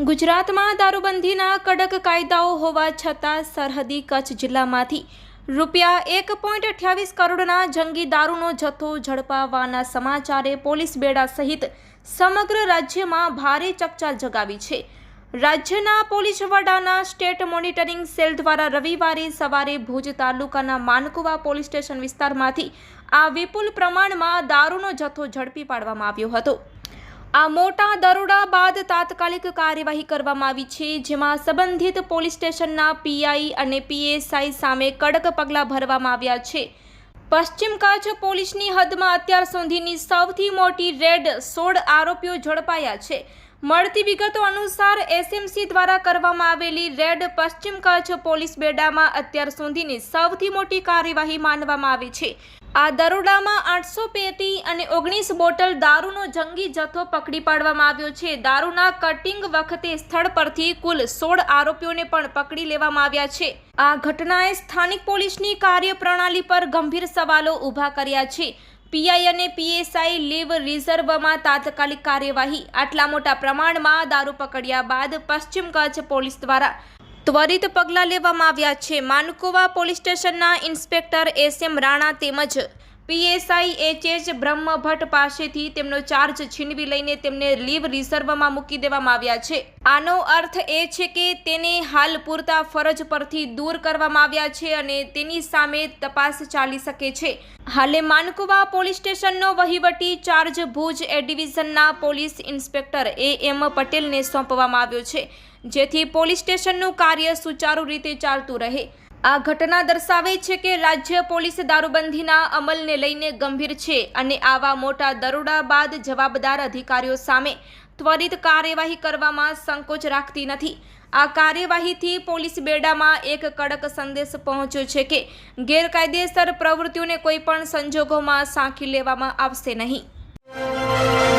ગુજરાતમાં દારૂબંધીના કડક કાયદાઓ હોવા છતાં સરહદી કચ્છ જિલ્લામાંથી રૂપિયા એક પોઈન્ટ અઠ્યાવીસ કરોડના જંગી દારૂનો જથ્થો ઝડપાવવાના સમાચારે પોલીસ બેડા સહિત સમગ્ર રાજ્યમાં ભારે ચકચાર જગાવી છે. રાજ્યના પોલીસ વડાના સ્ટેટ મોનિટરિંગ સેલ દ્વારા રવિવારે સવારે ભુજ તાલુકાના માનકુવા પોલીસ સ્ટેશન વિસ્તારમાંથી આ વિપુલ પ્રમાણમાં દારૂનો જથ્થો ઝડપી પાડવામાં આવ્યો હતો. આ મોટા દરોડા બાદ તાત્કાલિક કાર્યવાહી કરવામાં આવી છે, જેમાં સંબંધિત પોલીસ સ્ટેશનના પીઆઈ અને પીએસઆઈ સામે કડક પગલાં ભરવામાં આવ્યા છે. પશ્ચિમ કચ્છ પોલીસની હદમાં અત્યાર સુધીની સૌથી મોટી રેડ સોળ આરોપીઓ ઝડપાયા છે. મળતી વિગતો અનુસાર એસએમસી દ્વારા કરવામાં આવેલી રેડ પશ્ચિમ કચ્છ પોલીસ બેડામાં અત્યાર સુધીની સૌથી મોટી કાર્યવાહી માનવામાં આવે છે. આ દરોડામાં આઠસો પેટી અને ઓગણીસ બોટલ દારૂનો જંગી જથ્થો પકડી પાડવામાં આવ્યો છે. દારૂના કટિંગ વખતે સ્થળ પરથી કુલ સોળ આરોપીઓને પણ પકડી લેવામાં આવ્યા છે. આ ઘટનાએ સ્થાનિક પોલીસની કાર્યપ્રણાલી પર ગંભીર સવાલો ઊભા કર્યા છે. પીઆઈ અને પીએસઆઈ લીવ રિઝર્વમાં તાત્કાલિક કાર્યવાહી. આટલા મોટા પ્રમાણમાં દારૂ પકડ્યા બાદ પશ્ચિમ કચ્છ પોલીસ દ્વારા ત્વરિત પગલાં લેવામાં આવ્યા છે. માનકુવા પોલીસ સ્ટેશનના ઇન્સ્પેક્ટર એસ એમ રાણા તેમજ પીએસઆઈ એચ એચ બ્રહ્મભટ્ટ પાસેથી તેમનો ચાર્જ છીનવી લઈને તેમને લીવ રિઝર્વમાં મૂકી દેવામાં આવ્યા છે. આનો અર્થ એ છે કે તેને હાલ પૂરતા ફરજ પરથી દૂર કરવામાં આવ્યા છે અને તેની સામે તપાસ ચાલી શકે છે. હાલે માનકુવા પોલીસ સ્ટેશનનો વહીવટી ચાર્જ ભુજ એ ડિવિઝનના પોલીસ ઇન્સ્પેક્ટર એ એમ પટેલને સોંપવામાં આવ્યો છે, જેથી પોલીસ સ્ટેશનનું કાર્ય સુચારુ રીતે ચાલતું રહે. આ ઘટના દર્શાવે છે કે રાજ્ય પોલીસ દારૂબંધીના અમલને લઈને ગંભીર છે અને આવા મોટા દરોડા બાદ જવાબદાર અધિકારીઓ સામે ત્વરિત કાર્યવાહી કરવામાં સંકોચ રાખતી નથી. આ કાર્યવાહીથી પોલીસ બેડામાં એક કડક સંદેશ પહોંચ્યો છે કે ગેરકાયદેસર પ્રવૃત્તિઓને કોઈપણ સંજોગોમાં સાંખી લેવામાં આવશે નહીં.